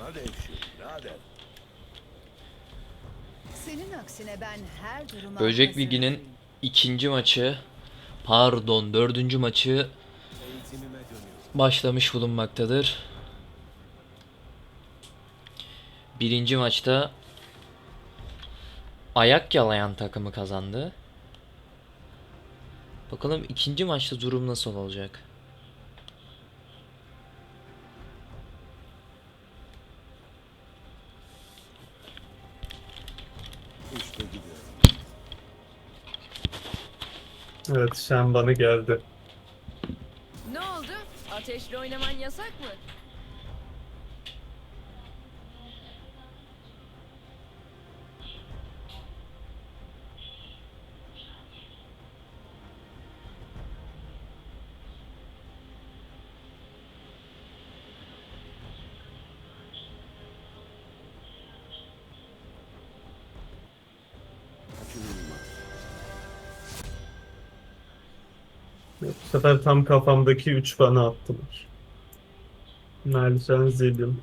Na devşir, birader. Senin aksine ben her duruma Böcek hazırım. Ligi'nin ikinci maçı pardon dördüncü maçı başlamış bulunmaktadır. Birinci maçta ayak yalayan takımı kazandı. Bakalım ikinci maçta durum nasıl olacak? Şenban'ı geldi. Ne oldu? Ateşle oynaman yasak mı? Bu sefer tam kafamdaki 3 bana attılar. Mercan Zilim.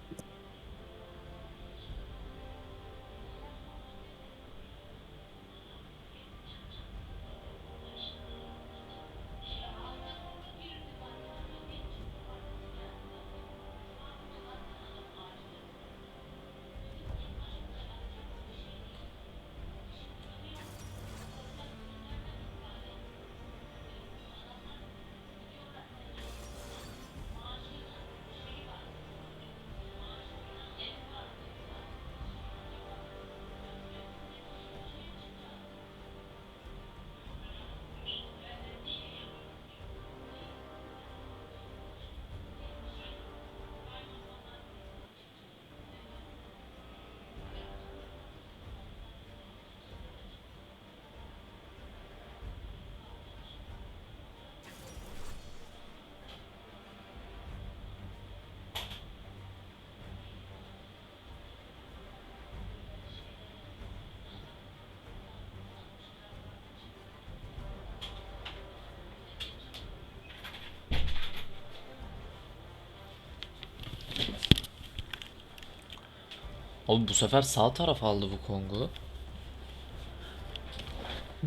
Oğlum bu sefer sağ taraf aldı bu Kong'u.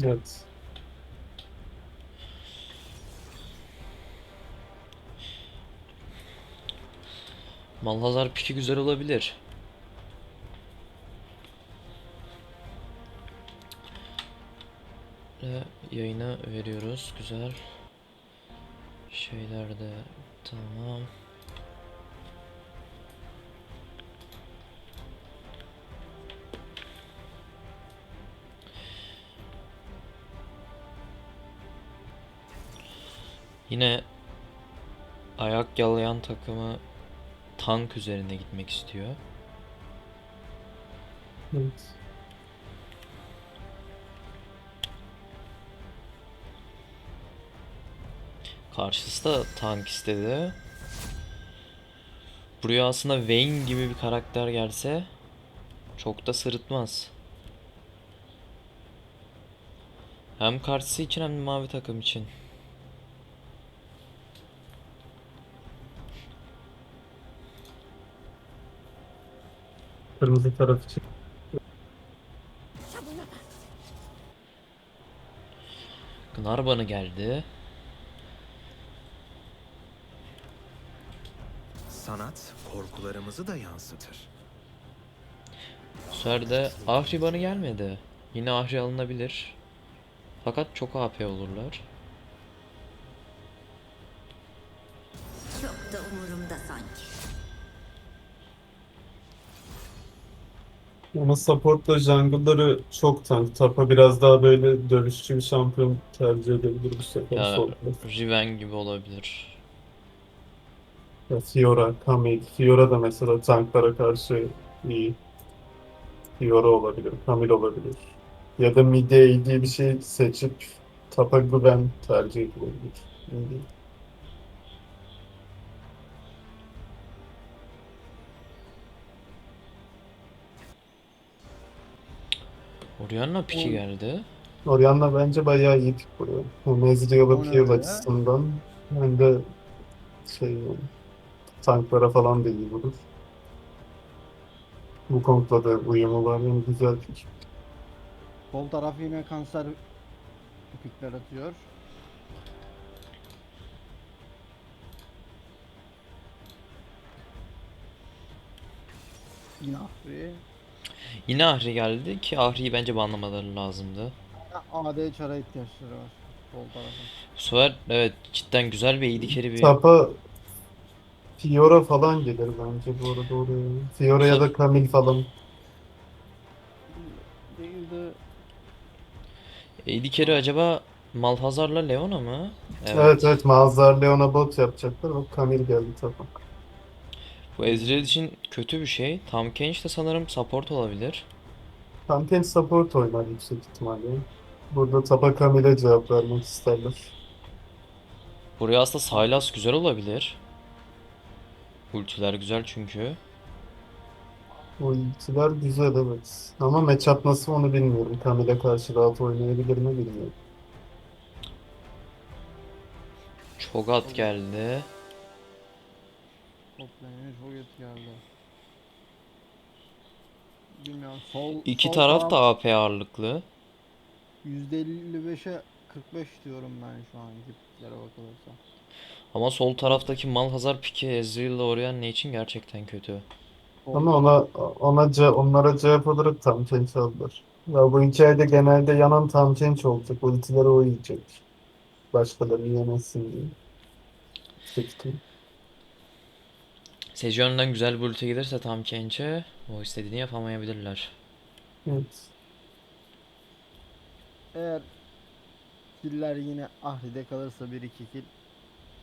Evet. Malhazar piki güzel olabilir. Ve yayına veriyoruz. Güzel. Şeyler de tamam. Yine ayak yalayan takımı tank üzerine gitmek istiyor. evet. Karşısı da tank istedi. Buraya aslında Vayne gibi bir karakter gelse çok da sırıtmaz. Hem karşısı için hem de mavi takım için. Kırmızı taraf için. Gnarban'ı geldi. Sanat korkularımızı da yansıtır. Bu sefer de Ahriban'ı gelmedi. Yine Ahri alınabilir. Fakat çok AP olurlar. Ama supportla jungle'ları çok tank. Tapa biraz daha böyle dövüşçü bir şampiyon tercih edebilir bu sefer. Ya sol. Riven gibi olabilir. Ya Fiora, Camille. Fiora da mesela tanklara karşı iyi. Fiora olabilir, Camille olabilir. Ya da mid'e AD bir şey seçip tapa Gwen tercih edilebilir. İyi Orianna piki geldi. Orianna bence bayağı iyi pik vuruyor. Ne heal öyle? açısından hem de şey tanklara falan da iyi vurur. Bu konuda da uyumu var yani güzel fikir. Sol taraf yine kanser pikler atıyor. Yine Ahri. Yine Ahri geldi ki Ahri'yi bence banlamaları lazımdı. AD çara ihtiyaçları var. Sol. Bu sefer evet cidden güzel bir carry bir Tapa Fiora falan gelir bence bu arada oraya. Fiora ya da Camille falan. Değil de carry acaba Malhazar'la Leona mı? Evet evet Mazhar Leon'a bot yapacaklar. Bak Camille geldi tapa. Bu Ezreal için kötü bir şey. Tam Kench de sanırım support olabilir. Content support oynar yüksek ihtimalle. Burada tapa Camille'e cevap vermek isterler. Buraya aslında Sylas güzel olabilir. Ultiler güzel çünkü. Ultiler güzel evet. Ama matchup nasıl onu bilmiyorum. Camille'e karşı rahat oynayabilir mi bilmiyorum. Çogat geldi. toplanıyor. Kötü geldi. Bilmiyorum. Sol, İki sol taraf da AP ağırlıklı. %55'e 45 diyorum ben şu an piklere bakılırsa. Ama sol taraftaki Malhazar piki Ezreal'la Orianna için gerçekten kötü. Ama ona ona ce- onlara cevap olarak tam change aldılar. Ya bu hikayede genelde yanan tam change olacak. Ultileri o yiyecek. Başkaları yemezsin diye. Yüksek ihtimal. Sejion'dan güzel bir ulti gelirse tam Kench'e o istediğini yapamayabilirler. Evet. Eğer killer yine Ahri'de kalırsa 1-2 kill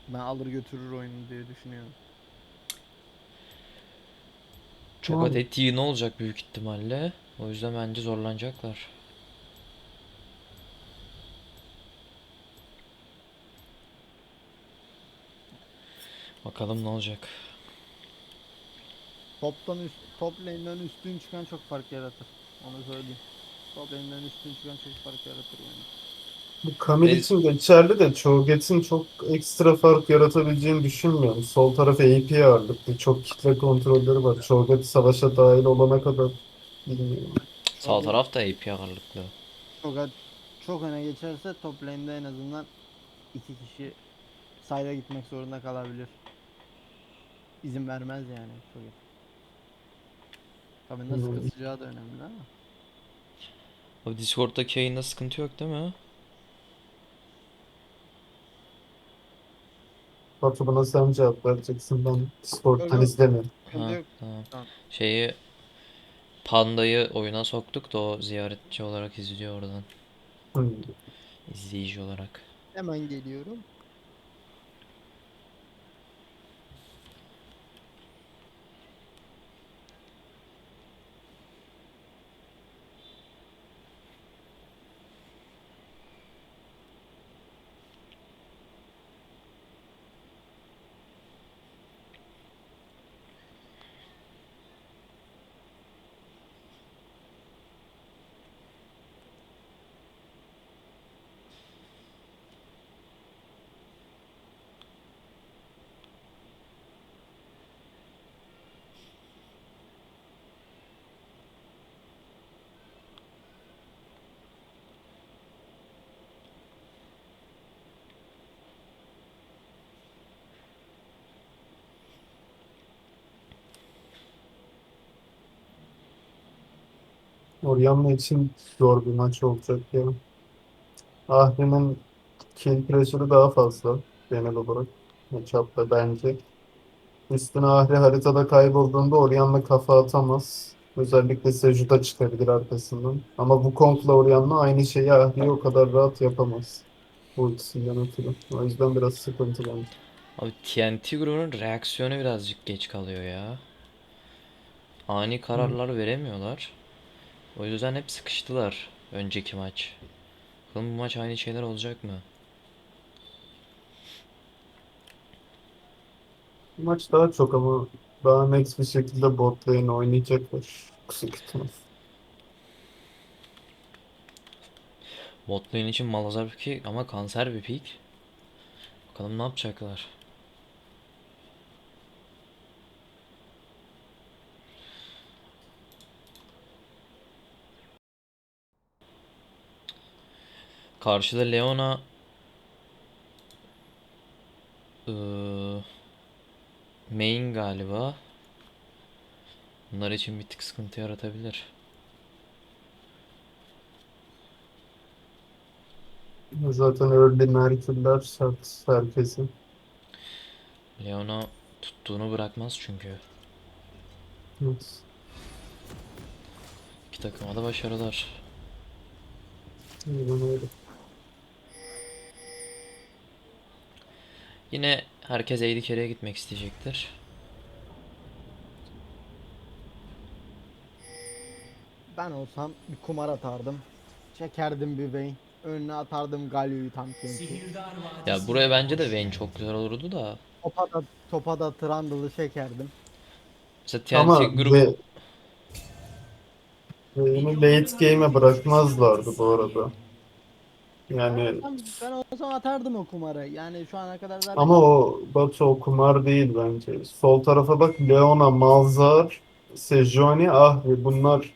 ben alır götürür oyunu diye düşünüyorum. Çogat Yani. etiği ne olacak büyük ihtimalle. O yüzden bence zorlanacaklar. Bakalım ne olacak. Toptan üst, top lane'den üstün çıkan çok fark yaratır. Onu söyleyeyim. Top lane'den üstün çıkan çok fark yaratır oyunu. Bu Camille Neyse. için geçerli de Cho'Gath'in çok ekstra fark yaratabileceğini düşünmüyorum. Sol taraf AP ağırlıklı. Çok kitle kontrolleri var. Cho'Gath savaşa dahil olana kadar bilmiyorum. Sağ taraf da AP ağırlıklı. Çok, çok öne geçerse top lane'de en azından iki kişi side'a gitmek zorunda kalabilir. İzin vermez yani. Çok. Tabii nasıl kasacağı da önemli ama. Abi Discord'daki yayında sıkıntı yok değil mi? Batu buna sen cevap vereceksin. Ben Discord'dan Yok, yok. izlemiyorum. Ha, yok. tamam. Tamam. Şeyi Panda'yı oyuna soktuk da o ziyaretçi olarak izliyor oradan. Hmm. İzleyici olarak. Hemen geliyorum. Orianna için zor bir maç olacak ya. Ahri'nin kill pressure'ı daha fazla genel olarak matchup'ta bence. Üstüne Ahri haritada kaybolduğunda Orianna kafa atamaz. Özellikle Seju'da çıkabilir arkasından. Ama bu Kong'la Orianna aynı şeyi Ahri o kadar rahat yapamaz. Ultisinden ötürü. O yüzden biraz sıkıntı bence. Abi TNT grubunun reaksiyonu birazcık geç kalıyor ya. Ani kararlar veremiyorlar. O yüzden hep sıkıştılar önceki maç. Bakalım bu maç aynı şeyler olacak mı? Bu maç daha çok ama daha net bir şekilde bot lane oynayacaklar. Yüksek ihtimal. Bot lane için Malazar pick ama kanser bir pick. Bakalım ne yapacaklar. Karşıda Leona Iıı, main galiba. Bunlar için bir tık sıkıntı yaratabilir. Zaten early Merkürler sert herkesin. Leona tuttuğunu bırakmaz çünkü. Evet. İki takıma da başarılar. Aynen öyle. Yine herkes AD carry'e gitmek isteyecektir. Ben olsam bir kumar atardım. Çekerdim bir Vayne. Önüne atardım Galio'yu tam kenki. Ya buraya bence de Vayne çok güzel olurdu da. Topa da, topa da Trundle'ı çekerdim. Mesela TNT Ama grubu ve, Vayne'i late game'e bırakmazlardı bu arada. Yani Ben, ben olsam atardım o kumarı. Yani şu ana kadar zaten ama o Batu o kumar değil bence. Sol tarafa bak Leona, Malzahar, Sejuani, Ahri bunlar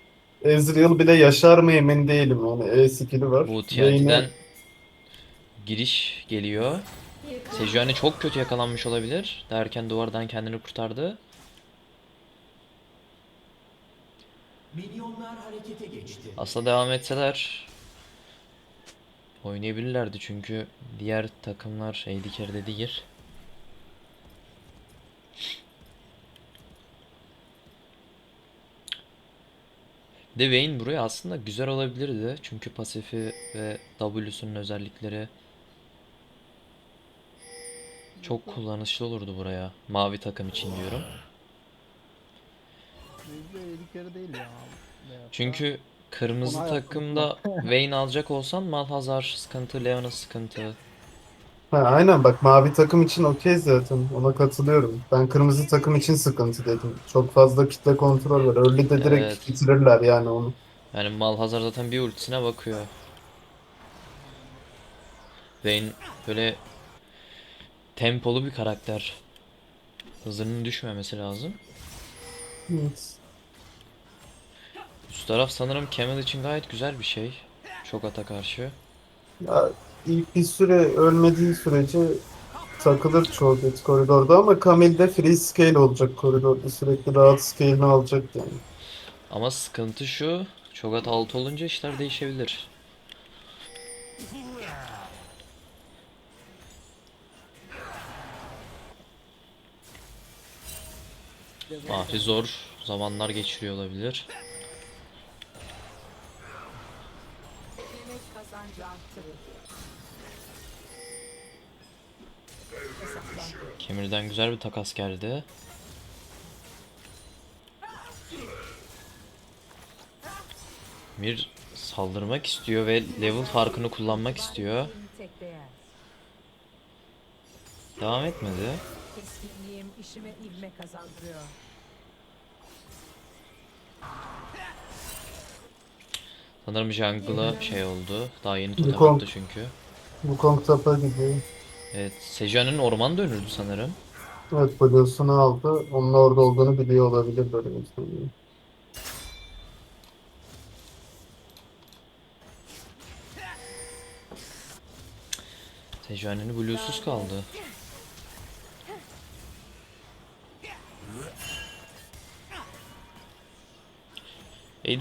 Ezreal bile yaşar mı emin değilim. Yani E skill'i var. bu TNT'den giriş geliyor. Sejuani çok kötü yakalanmış olabilir. Derken duvardan kendini kurtardı. Aslında devam etseler oynayabilirlerdi çünkü diğer takımlar carry'de değil. De Vayne buraya aslında güzel olabilirdi. Çünkü pasifi ve W'sunun özellikleri çok kullanışlı olurdu buraya. Mavi takım için diyorum. %50 kere değil ya. Veyahut da- Çünkü kırmızı Ona takımda Vayne alacak olsan Malhazar sıkıntı, Leona sıkıntı. Ha, aynen bak mavi takım için okey zaten ona katılıyorum. Ben kırmızı takım için sıkıntı dedim. Çok fazla kitle kontrol var. Early'de direkt Evet. bitirirler yani onu. Yani Malhazar zaten bir ultisine bakıyor. Vayne böyle tempolu bir karakter. Hızının düşmemesi lazım. Evet. Üst taraf sanırım Camel için gayet güzel bir şey. Çok ata karşı. Ya, ilk bir süre ölmediği sürece takılır çoğu bit koridorda ama Camille'de free scale olacak koridorda. Sürekli rahat scale'ini alacak yani. Ama sıkıntı şu. Çok at altı olunca işler değişebilir. Ahri zor zamanlar geçiriyor olabilir. Arttırır. Kemir'den güzel bir takas geldi. Mir saldırmak istiyor ve level farkını kullanmak istiyor. Devam etmedi. Keskinliğim işime ivme kazandırıyor. Sanırım jungle'a şey oldu. Daha yeni totem Wukong. attı çünkü. Wukong tapa gidiyor. Evet, Sejuani'nin orman dönürdü sanırım. Evet Blue'sunu aldı. Onun orada olduğunu biliyor olabilir böyle bir şey. Sejuani'nin Blue'suz kaldı.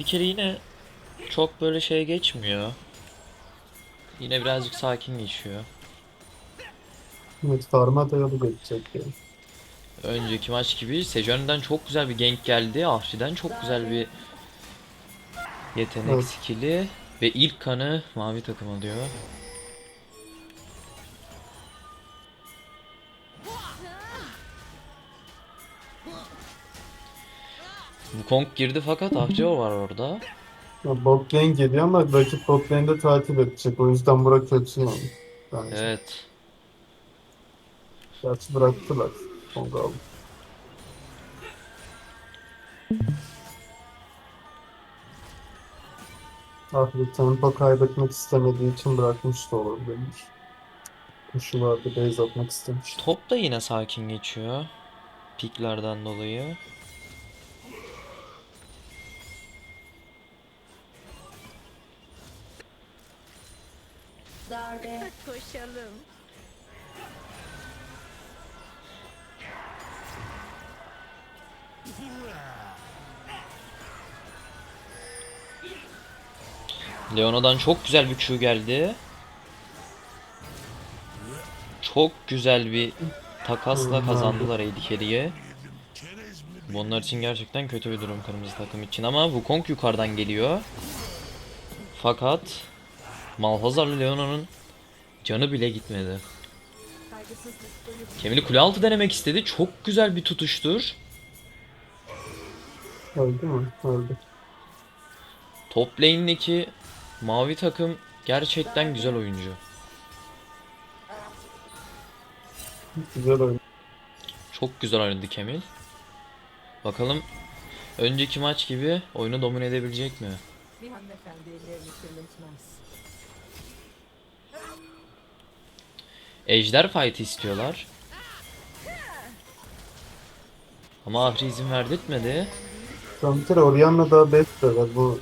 Carry yine çok böyle şey geçmiyor. Yine birazcık sakin geçiyor. Evet farma dayalı geçecek yani. Önceki maç gibi Sejuani'den çok güzel bir gank geldi. Ahri'den çok güzel bir yetenek Evet. skill'i ve ilk kanı mavi takım alıyor. Wukong girdi fakat Ahri var orada. Ya bot lane geliyor ama rakip bot lane'de takip edecek. O yüzden bura kötü yani. Bence. Evet. Gerçi bıraktılar. Kong aldı. Ah bir tempo kaybetmek istemediği için bırakmış da olabilir. Kuşu vardı base atmak istemiş. Top da yine sakin geçiyor. Piklerden dolayı. Leona'dan çok güzel bir Q geldi. Çok güzel bir takasla kazandılar AD. Bunlar için gerçekten kötü bir durum kırmızı takım için ama Wukong yukarıdan geliyor. Fakat Malphazar'la Leona'nın canı bile gitmedi. Kemili kule altı denemek istedi. Çok güzel bir tutuştur. Öldü mü? Öldü. Top lane'deki mavi takım gerçekten güzel oyuncu. Güzel oyun. Çok güzel oynadı Kemil. Bakalım önceki maç gibi oyunu domine edebilecek mi? Bir hanımefendi ellerini kirletmez. Ejder fight istiyorlar. Ama Ahri izin verdirtmedi. Son bir kere Orianna daha 5 sever. Bu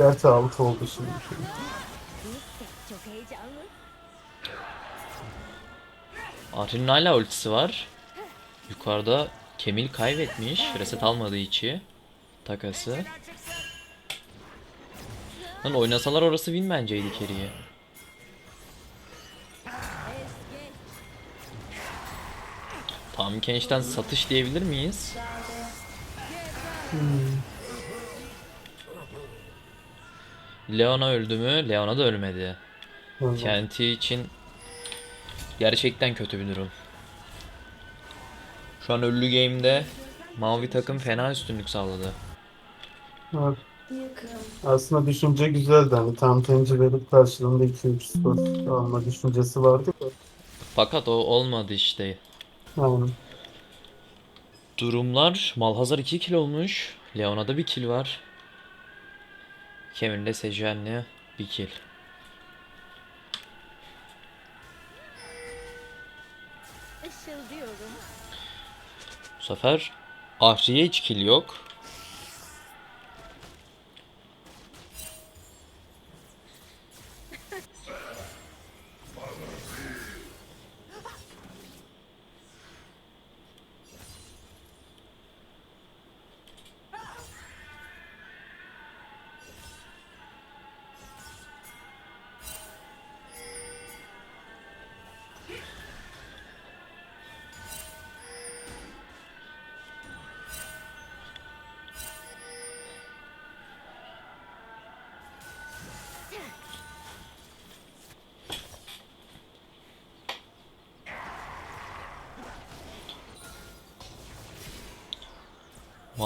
gerçi 6 oldu şimdi. Ahri'nin hala ultisi var. Yukarıda Kemil kaybetmiş. Reset almadığı için. Takası. Lan oynasalar orası win bence AD Carry'e. Tam Kench'ten satış diyebilir miyiz? Leona öldü mü? Leona da ölmedi. Kenti için gerçekten kötü bir durum. Şu an ölü game'de mavi takım fena üstünlük sağladı. Evet. Aslında düşünce güzeldi. Hani tam tenci verip karşılığında 2-3 skor alma düşüncesi vardı da. Fakat o olmadı işte. Yani Durumlar Malhazar 2 kill olmuş. Leona'da 1 kill var. Kemir'le Sejuani 1 kill. Bu sefer Ahri'ye hiç kill yok.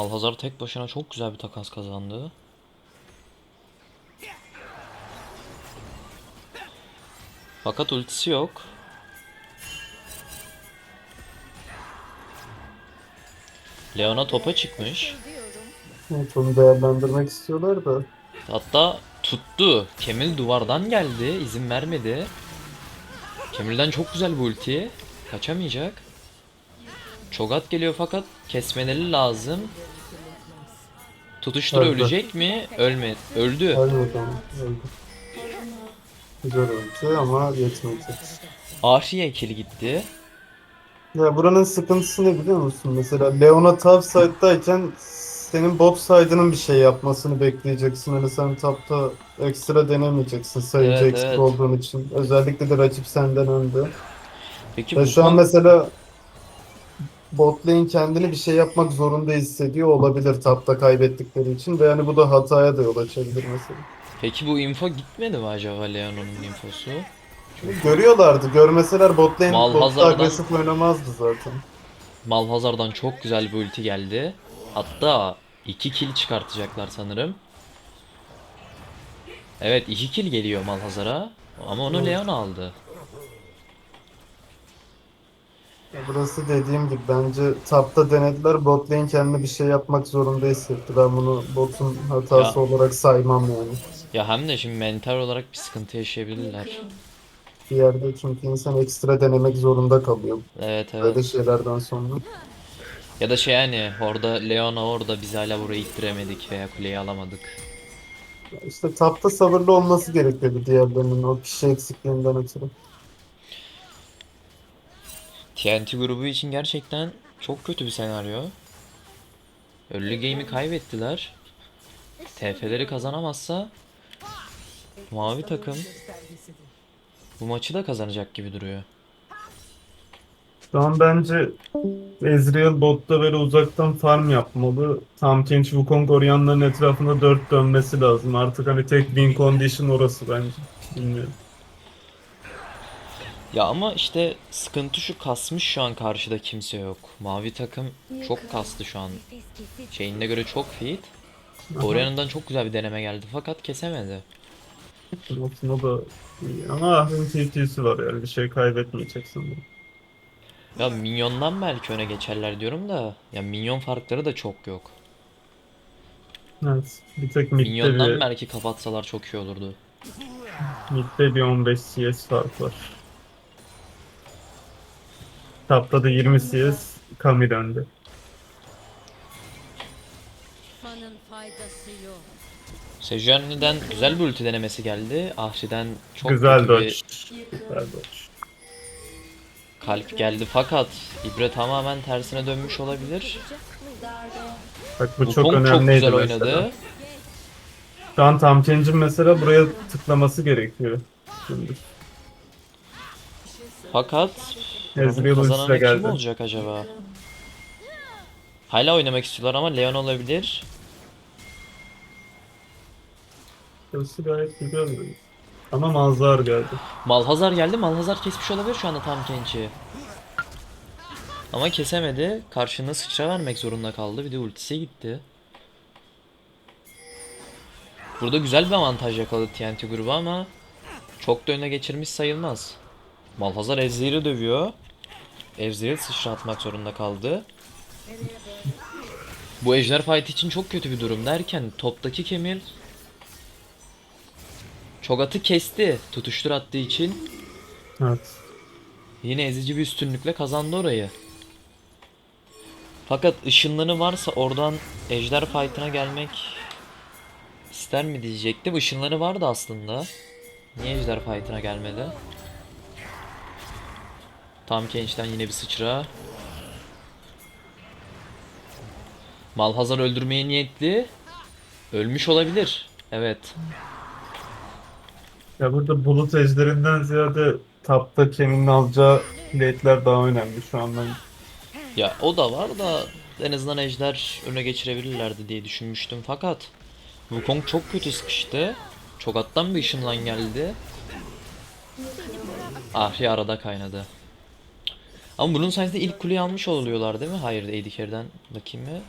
Malhazar tek başına çok güzel bir takas kazandı. Fakat ultisi yok. Leona topa çıkmış. Evet, onu değerlendirmek istiyorlar da. Hatta tuttu. Kemil duvardan geldi. izin vermedi. Kemil'den çok güzel bir ulti. Kaçamayacak. Çogat geliyor fakat kesmeleri lazım. Tutuştur Öldü. ölecek mi? Ölme. Öldü. Ölmedi ama. Öldü. Güzel öldü ama yetmedi. Ahriye kill gitti. Ya buranın sıkıntısı ne biliyor musun? Mesela Leona top side'dayken senin bot side'ının bir şey yapmasını bekleyeceksin. Hani sen top'ta ekstra denemeyeceksin sayıcı Evet, eksik evet. olduğun için. Özellikle de rakip senden önde. Peki bu şu an mesela bot lane kendini bir şey yapmak zorunda hissediyor olabilir tapta kaybettikleri için ve yani bu da hataya da yol açabilir mesela. Peki bu info gitmedi mi acaba Leona'nın infosu? Görüyorlardı. Görmeseler bot lane botta Malhazar'dan- agresif oynamazdı zaten. Malhazar'dan çok güzel bir ulti geldi. Hatta 2 kill çıkartacaklar sanırım. Evet 2 kill geliyor Malhazar'a. Ama onu. Leon aldı. Ya Burası dediğim gibi bence tapta denediler. Bot lane kendine bir şey yapmak zorunda hissetti. Ben bunu botun hatası Ya. olarak saymam yani. Ya hem de şimdi mental olarak bir sıkıntı yaşayabilirler. Bir yerde çünkü insan ekstra denemek zorunda kalıyor. Evet evet. Böyle şeylerden sonra. Ya da şey yani orada Leona orada biz hala burayı ittiremedik veya kuleyi alamadık. İşte tapta sabırlı olması gerekiyordu diğerlerinin o kişi eksikliğinden ötürü. TNT grubu için gerçekten çok kötü bir senaryo. Early game'i kaybettiler. TF'leri kazanamazsa mavi takım bu maçı da kazanacak gibi duruyor. Şu an bence Ezreal botta böyle uzaktan farm yapmalı. Tam Kench Wukong Orion'ların etrafında 4 dönmesi lazım. Artık hani tek win condition orası bence. Bilmiyorum. Ya ama işte sıkıntı şu kasmış şu an karşıda kimse yok. Mavi takım çok kastı şu an. Şeyine göre çok fit. Orion'dan çok güzel bir deneme geldi fakat kesemedi. Aslında da iyi. Ama Ahri'nin TT'si var yani bir şey kaybetmeyeceksin. bunu. Ya minyondan belki öne geçerler diyorum da ya minyon farkları da çok yok. Evet. Bir tek midde Minyondan bir, belki kapatsalar çok iyi olurdu. midde bir 15 CS fark var. Tapta da 20 CS Kami döndü. Manın faydası yok. Güzel bir ulti denemesi geldi. Ahri'den çok Güzel kötü dodge. bir Güzel dodge. kalp geldi fakat İbre tamamen tersine dönmüş olabilir. Bak bu çok Wukong çok önemliydi güzel mesela. oynadı. Şu an Tam Kench'in mesela buraya tıklaması gerekiyor. Şimdi. Fakat Ezreal ultisi de kazananı kim geldi. olacak acaba? Hala oynamak istiyorlar ama Leon olabilir. Burası gayet güzel. Ama Malzahar geldi. Malhazar geldi. Malhazar kesmiş olabilir şu anda tam Kench'i. Ama kesemedi. Karşına sıçra vermek zorunda kaldı. Bir de ultisi gitti. Burada güzel bir avantaj yakaladı TNT grubu ama çok da öne geçirmiş sayılmaz. Malhazar Ezreal'i dövüyor. Ezreal sıçra atmak zorunda kaldı. Bu ejder fight için çok kötü bir durum derken toptaki Kemil Çogat'ı kesti tutuştur attığı için. Evet. Yine ezici bir üstünlükle kazandı orayı. Fakat ışınlanı varsa oradan ejder fight'ına gelmek ister mi diyecektim. Işınlanı vardı aslında. Niye ejder fight'ına gelmedi? Tam Kench'ten yine bir sıçra. Malhazar öldürmeye niyetli. Ölmüş olabilir. Evet. Ya burada bulut ejderinden ziyade tapta Kemin'in alacağı late'ler daha önemli şu an ben. Ya o da var da en azından ejder öne geçirebilirlerdi diye düşünmüştüm fakat Wukong çok kötü sıkıştı. Çogat'tan bir ışınlan geldi. Ahri arada kaynadı. Ama bunun sayesinde ilk kuleyi almış oluyorlar değil mi? Hayır AD carry'den bakayım mı?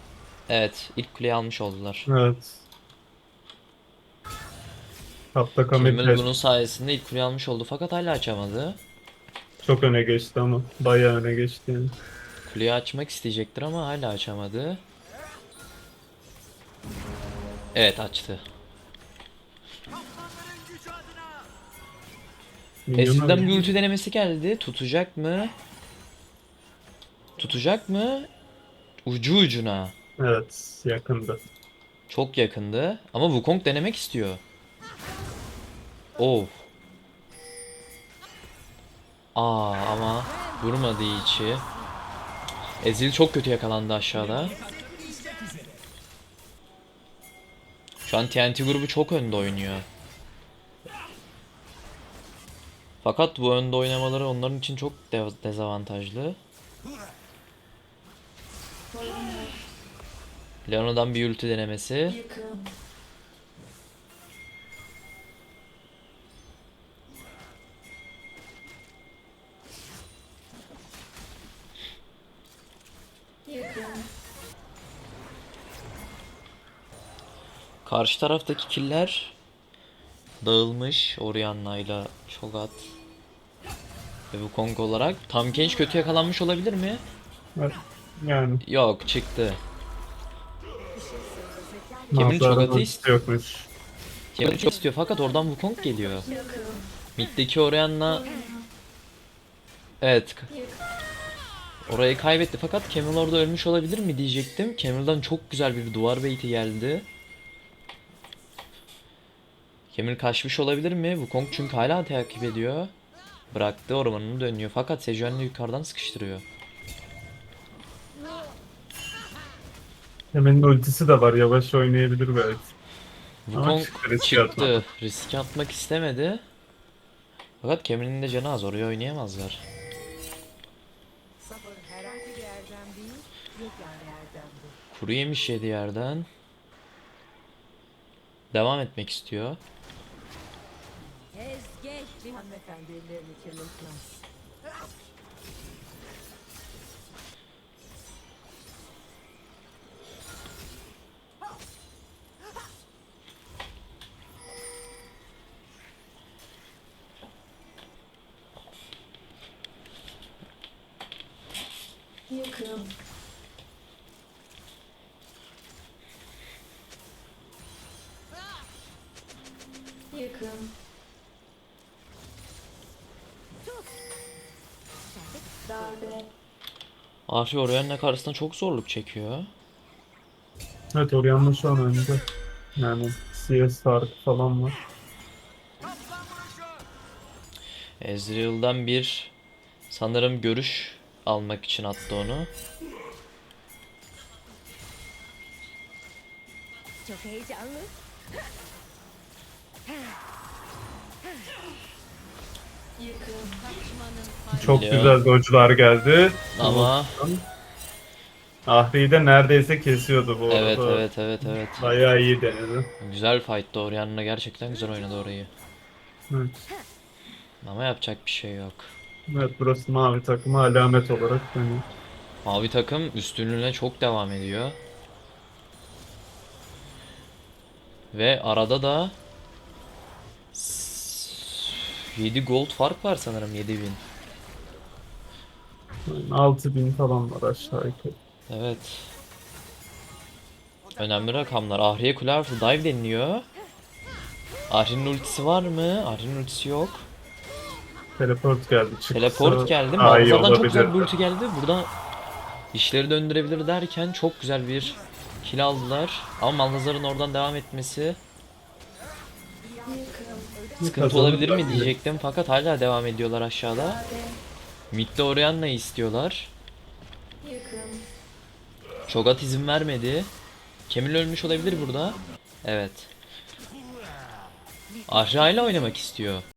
Evet ilk kuleyi almış oldular. Evet. Tapta Kami Camel bunun sayesinde ilk kuleyi almış oldu fakat hala açamadı. çok öne geçti ama. Bayağı öne geçti yani. Kuleyi açmak isteyecektir ama hala açamadı. Evet açtı. Ezreal'den bir ulti denemesi geldi. Tutacak mı? Tutacak mı? Ucu ucuna. Evet yakında. Çok yakındı. Ama Wukong denemek istiyor. Oh. Aa ama vurmadığı içi. Ezil çok kötü yakalandı aşağıda. Şu an TNT grubu çok önde oynuyor. Fakat bu önde oynamaları onların için çok de- dezavantajlı. Leona'dan bir ulti denemesi. Karşı taraftaki killer dağılmış Orianna'yla Shogat ve Wukong olarak. Tam Kench kötü yakalanmış olabilir mi? Yani Yok çıktı. Kemin Malzahar Çogat'ı ultisi yokmuş. Kemal çok istiyor fakat oradan Wukong geliyor. Mid'deki Orianna Evet. Orayı kaybetti fakat Camel orada ölmüş olabilir mi diyecektim. Camel'dan çok güzel bir duvar beyti geldi. Kemil kaçmış olabilir mi? Wukong çünkü hala takip ediyor. Bıraktı ormanını dönüyor. Fakat Sejuani yukarıdan sıkıştırıyor. Hemen ultisi de var. Yavaş oynayabilir belki. Wukong çıktı, risk çıktı. Risk atmak istemedi. Fakat Kemil'in de canı az. Oraya oynayamazlar. Sabır herhangi bir yerden değil, yegane yerdendir. Kuru yemiş yedi yerden. Devam etmek istiyor. Tez geç bir hanımefendi ellerini kirletmez. Yakın. Yakın. Darbe. Ahri Orianna karşısında çok zorluk çekiyor. Evet Orianna şu an önde. Yani CS farkı falan var. Ezreal'dan bir sanırım görüş almak için attı onu. Çok heyecanlı. Çok Biliyorum. güzel dodge'lar geldi. Ama Ahri'yi de neredeyse kesiyordu bu evet arada. evet evet evet. Bayağı iyi denedi. Güzel fight'tı Orianna gerçekten güzel oynadı orayı. Evet. Ama yapacak bir şey yok. Evet burası mavi takımı alamet olarak dönüyor. Mavi takım üstünlüğüne çok devam ediyor. Ve arada da 7 gold fark var sanırım 7000. Yani 6000 falan var aşağı yukarı. Evet. Önemli rakamlar. Ahriye kule artı dive deniliyor. Ahri'nin ultisi var mı? Ahri'nin ultisi yok. Teleport geldi. Çıksa Teleport geldi. daha iyi Malzar'dan çok güzel bir ulti geldi. Burada işleri döndürebilir derken çok güzel bir kill aldılar. Ama Malzar'ın oradan devam etmesi sıkıntı olabilir mi diyecektim. Fakat hala devam ediyorlar aşağıda. Mid'de Orianna'yı istiyorlar. Çogat izin vermedi. Kemil ölmüş olabilir burada. Evet. Ahri hala oynamak istiyor.